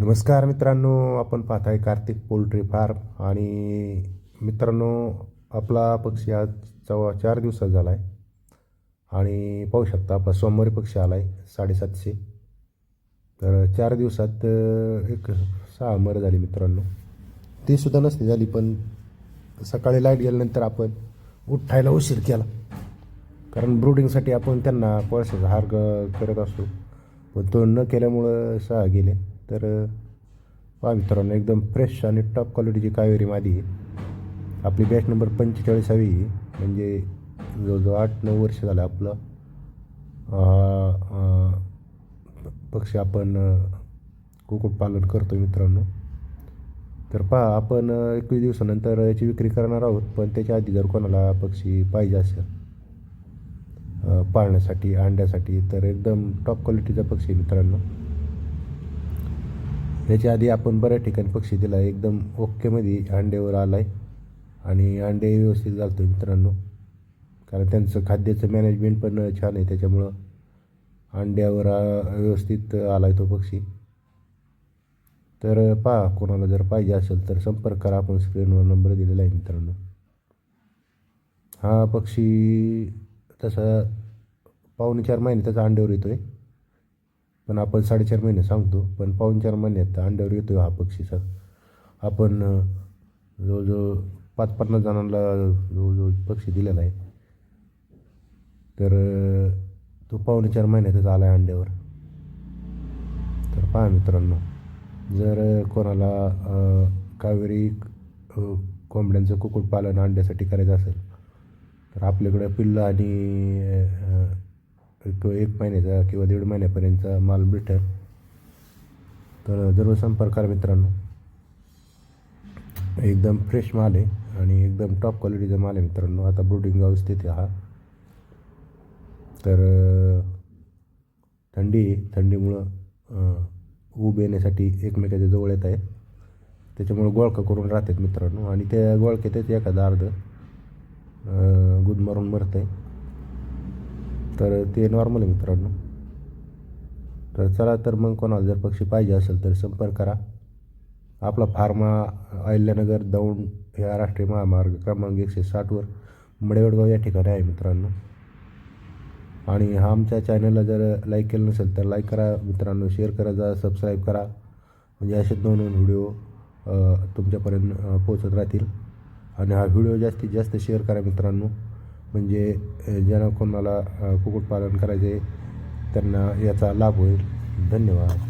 नमस्कार मित्रांनो आपण पाहत आहे कार्तिक पोल्ट्री फार्म. आणि मित्रांनो आपला पक्षी आज चवा चार दिवसात झाला आहे आणि पाहू शकता आपला सोमवारी पक्षी आला आहे साडेसातशे. तर चार दिवसात एक सहा मर झाली मित्रांनो. ती सुद्धा नसती झाली पण सकाळी लाइट गेल्यानंतर आपण उठायला उशीर केला. कारण ब्रुडिंगसाठी आपण त्यांना पळसाचा हार करत असतो. पण तो न केल्यामुळं सहा गेले. तर पहा मित्रांनो एकदम फ्रेश आणि टॉप क्वालिटीची कावेरी मादी आहे आपली बॅच नंबर पंचेचाळीसावी म्हणजे जवळजवळ आठ नऊ वर्ष झालं आपलं. पक्षी आपण कुक्कुटपालन करतो मित्रांनो. तर पहा आपण एकवीस दिवसानंतर याची विक्री करणार आहोत पण त्याच्या आधी जर कोणाला पक्षी पाहिजे असेल पाळण्यासाठी अंड्यासाठी तर एकदम टॉप क्वालिटीचा पक्षी आहे मित्रांनो. याच्या आधी आपण बऱ्याच ठिकाणी पक्षी दिला. आहे एकदम ओक्केमध्ये अंड्यावर आला आहे आणि अंडे व्यवस्थित घालतो मित्रांनो. कारण त्यांचं खाद्याचं मॅनेजमेंट पण छान आहे. त्याच्यामुळं अंड्यावर व्यवस्थित आला आहे तो पक्षी. तर पहा कोणाला जर पाहिजे असेल तर संपर्क करा. आपण स्क्रीनवर नंबर दिलेला आहे मित्रांनो. हा पक्षी तसा पावणे चार महिने त्याचा अंड्यावर येतो आहे पण आपण साडेचार महिने सांगतो पण पाऊन चार महिन्यात अंड्यावर येतो हा पक्षी सर. आपण जवळजवळ पाच पन्नास जणांना जवळजवळ पक्षी दिलेला आहे. तर तो पावणे चार महिन्यातच आला आहे अंड्यावर. तर पहा मित्रांनो जर कोणाला कावेरी कोंबड्यांचं कुक्कुटपालन अंड्यासाठी करायचं असेल तर आपल्याकडं पिल्लं आणि एक एक महिन्याचा किंवा दीड महिन्यापर्यंतचा माल भेटेल. तर जरूर संपर्क करा मित्रांनो. एकदम फ्रेश माल आहे आणि एकदम टॉप क्वालिटीचा माल आहे मित्रांनो. आता ब्रुडिंग अवस्थेत हा. तर थंडी थंडीमुळं ऊब येण्यासाठी एकमेकाच्या जवळ येत आहे. त्याच्यामुळं गोळका करून राहतात मित्रांनो. आणि त्या गोळक्यातच एखादा अर्ध गुद मारून मरत आहे तर ते नॉर्मल आहे मित्रांनो. तर चला तर मग कोणाला जर पक्षी पाहिजे असेल तर संपर्क करा. आपला फार्मा अहिल्यानगर दौंड या राष्ट्रीय महामार्ग क्रमांक एकशे साठवर मडेवडगाव या ठिकाणी आहे मित्रांनो. आणि हा आमच्या चॅनलला जर लाईक केलं नसेल तर लाईक करा मित्रांनो शेअर करा जा सबस्क्राईब करा. म्हणजे असे दोन दोन व्हिडिओ तुमच्यापर्यंत पोहोचत पोचत राहतील. आणि हा व्हिडिओ जास्तीत जास्त शेअर करा मित्रांनो. म्हणजे ज्यांना कोणाला कुक्कुटपालन करायचे त्यांना याचा लाभ होईल. धन्यवाद.